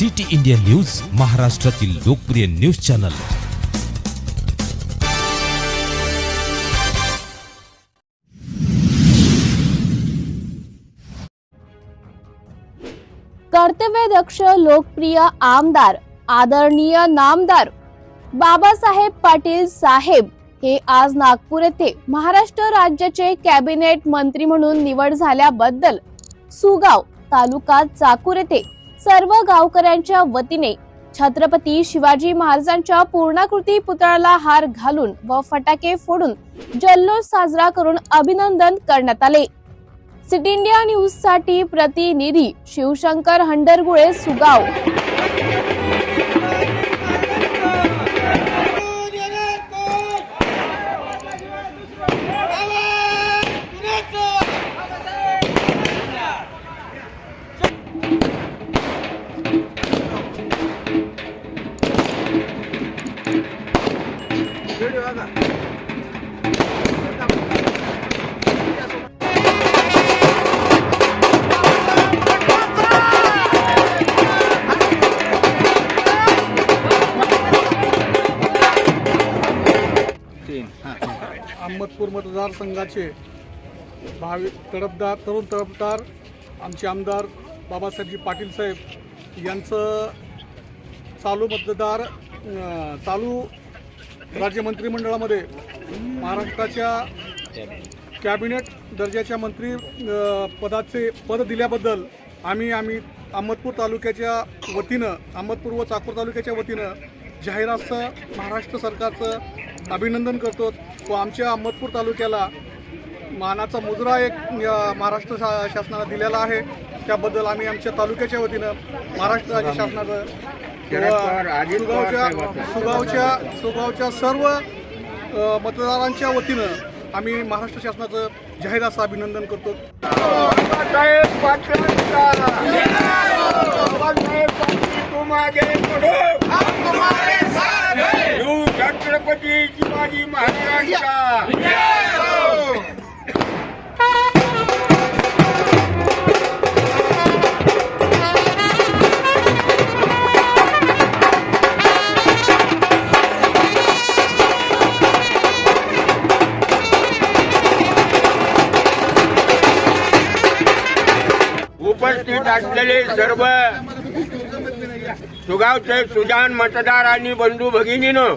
City India news महाराष्ट्रातील लोकप्रिय news channel. कर्तव्यदक्ष लोकप्रिय आमदार आदरणीय नामदार बाबासाहेब पाटील साहेब हे आज नागपूर येथे महाराष्ट्र राज्याचे कॅबिनेट मंत्री म्हणून निवड झाल्याबद्दल सुगाव तालुका चाकूर येथे सर्व गावकऱ्यांच्या वतीने छत्रपती शिवाजी महाराजांच्या पूर्णाकृती पुतळ्याला हार घालून व फटाके फोडून जल्लोष साजरा करून अभिनंदन करण्यात आले. सिटी इंडिया न्यूजसाठी प्रतिनिधी शिवशंकर हंडरगुळे सुगाव. अहमदपूर मतदारसंघाचे भावी तडफदार तरुण तडफदार आमचे आमदार बाबासाहेबजी पाटील साहेब यांचं चालू मतदार चालू राज्य मंत्रिमंडळामध्ये महाराष्ट्राच्या कॅबिनेट दर्जाच्या मंत्री पदाचे पद दिल्याबद्दल आम्ही आम्ही अहमदपूर तालुक्याच्या वतीनं अहमदपूर व चाकूर तालुक्याच्या वतीनं जाहिरातचं महाराष्ट्र सरकारचं अभिनंदन करतो. व आमच्या अहमदपूर तालुक्याला मानाचा मुजरा एक महाराष्ट्र शा शासनाला दिलेला आहे. त्याबद्दल आम्ही आमच्या तालुक्याच्या वतीनं महाराष्ट्र राज्य शासनाचं सुगावच्या सुगावच्या सुगावच्या सर्व मतदारांच्या वतीनं आम्ही महाराष्ट्र शासनाचं जाहीर असं अभिनंदन करतो. बाबासाहेब छत्रपती शिवाजी महाराजांचा उपस्थित असलेले सर्व सुगावचे सुजान मतदार आणि बंधू भगिनीनं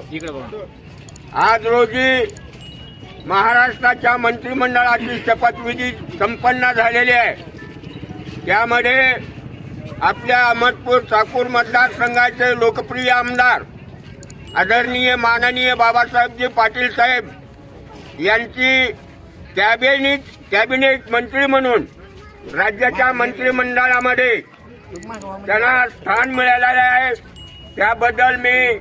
आज रोजी महाराष्ट्राच्या मंत्रिमंडळाची शपथविधी संपन्न झालेली आहे. त्यामध्ये आपल्या अहमदपूर चाकूर मतदारसंघाचे लोकप्रिय आमदार आदरणीय माननीय बाबासाहेबजी पाटील साहेब यांची कॅबिनेट कॅबिनेट मंत्री म्हणून राज्याच्या मंत्रिमंडळामध्ये त्यांना स्थान मिळालेलं आहे. त्याबद्दल मी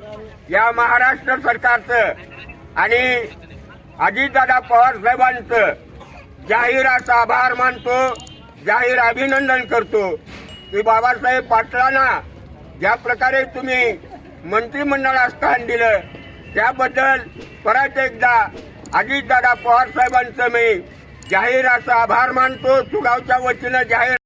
या महाराष्ट्र सरकारचं आणि अजितदादा पवार साहेबांचं जाहीर असा आभार मानतो जाहीर अभिनंदन करतो. की बाबासाहेब पाटलांना ज्या प्रकारे तुम्ही मंत्रिमंडळात स्थान दिलं त्याबद्दल परत एकदा अजितदादा पवार साहेबांचं मी जाहीर असा आभार मानतो. सुगावच्या वतीनं जाहीर